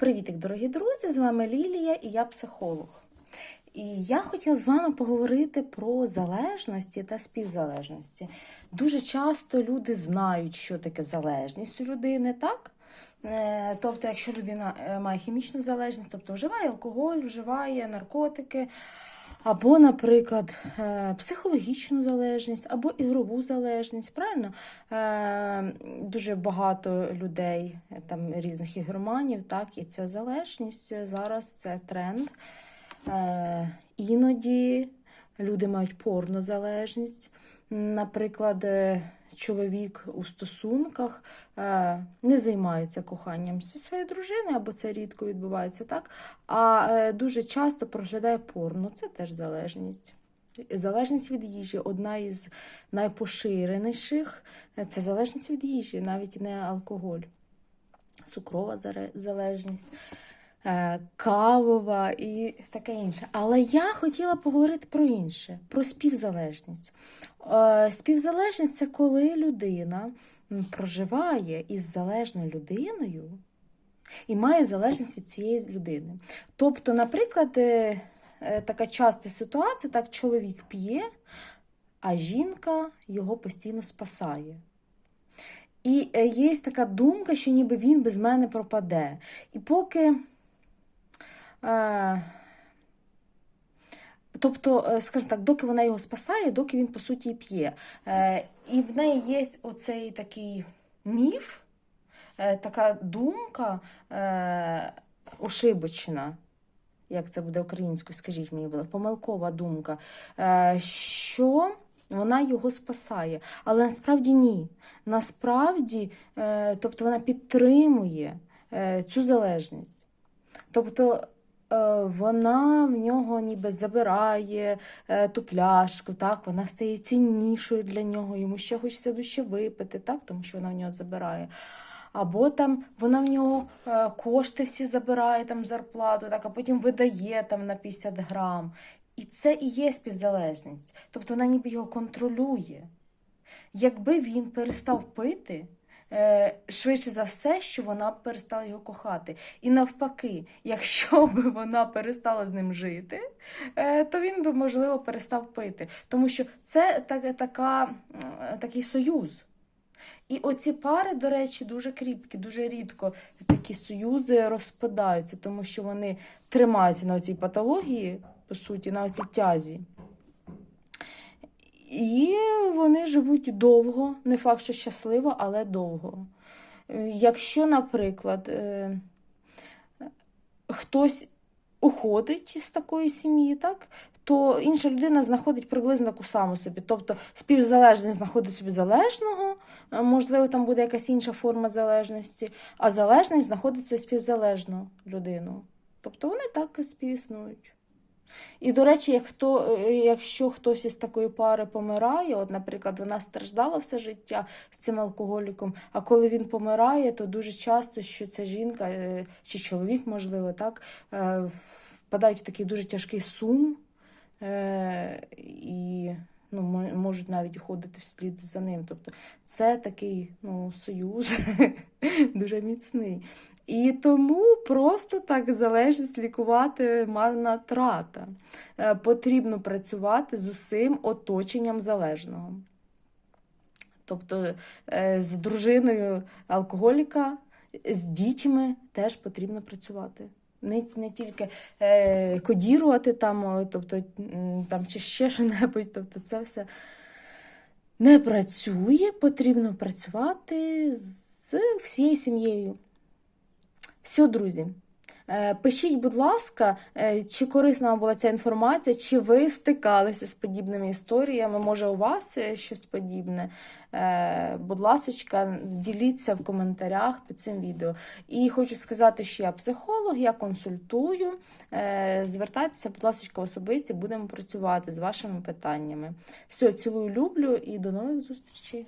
Привітик, дорогі друзі! З вами Лілія і я психолог. І я хотіла з вами поговорити про залежності та співзалежності. Дуже часто люди знають, що таке залежність у людини, так? Е, Тобто, якщо людина е, має хімічну залежність, тобто вживає алкоголь, вживає наркотики, або, наприклад, е, психологічну залежність, або ігрову залежність. Правильно? Е, Дуже багато людей, е, там різних ігроманів, так, і ця залежність зараз це тренд. Іноді люди мають порнозалежність. Наприклад, е, чоловік у стосунках е, не займається коханням зі своєю дружиною, або це рідко відбувається так. А е, дуже часто проглядає порно. Це теж залежність. Залежність від їжі одна із найпоширеніших це залежність від їжі, навіть не алкоголь, цукрова залежність кавова і таке інше. Але я хотіла поговорити про інше, про співзалежність. Е, Співзалежність це коли людина проживає із залежною людиною і має залежність від цієї людини. Тобто, наприклад, е, е, така часта ситуація, так чоловік п'є, а жінка його постійно спасає. І е, є така думка, що ніби він без мене пропаде. І поки. Е, тобто, е, скажімо так, доки вона його спасає, доки він, по суті, п'є. Е, і в неї є оцей такий міф, така думка ошибочна. Як це буде українською, скажіть мені, ласка, помилкова думка, що вона його спасає. Але насправді ні. Насправді, тобто вона підтримує цю залежність. Тобто вона в нього ніби забирає е, ту пляшку, так, вона стає ціннішою для нього, йому ще хочеться дужче випити, так, тому що вона в нього забирає. Або там вона в нього е, кошти всі забирає, там зарплату, так, а потім видає там на 50 грам. І це і є співзалежність. Тобто вона ніби його контролює. Якби він перестав пити, е, швидше за все, що вона б перестала його кохати. І навпаки, якщо б вона перестала з ним жити, е, то він би, можливо, перестав пити. Тому що це так, така, такий союз. І оці пари, до речі, дуже кріпкі, дуже рідко такі союзи розпадаються, тому що вони тримаються на цій патології, по суті, на цій тязі. І вони живуть довго, не факт, що щасливо, але довго. Е, Якщо, наприклад, е, хтось уходить з такої сім'ї, так, то інша людина знаходить приблизно таку саму собі. Тобто співзалежність знаходить собі залежного, е, можливо, там буде якась інша форма залежності, а залежність знаходить собі співзалежну людину. Тобто вони так співіснують. І, до речі, як хто, е, якщо хтось із такої пари помирає, от, наприклад, вона страждала все життя з цим алкоголіком, а коли він помирає, то дуже часто, що ця жінка е, чи чоловік, можливо, так, е, впадають в такий дуже тяжкий сум і ну, можуть навіть уходити вслід за ним. Тобто це такий ну, союз дуже міцний. І тому просто так залежність лікувати марна трата. Е, Потрібно працювати з усім оточенням залежного. Тобто е, з дружиною алкоголіка, з дітьми теж потрібно працювати. Не, не тільки е, кодірувати там, тобто, там чи ще що-небудь, тобто це все не працює, потрібно працювати з всією сім'єю. Все, друзі. Е, Пишіть, будь ласка, е, чи корисна вам була ця інформація, чи ви стикалися з подібними історіями? Може, у вас е, щось подібне? Будь ласка, діліться в коментарях під цим відео. І хочу сказати, що я психолог, я консультую. Звертайтеся, будь ласка, особисті, будемо працювати з вашими питаннями. Все, цілую, люблю і до нових зустрічей.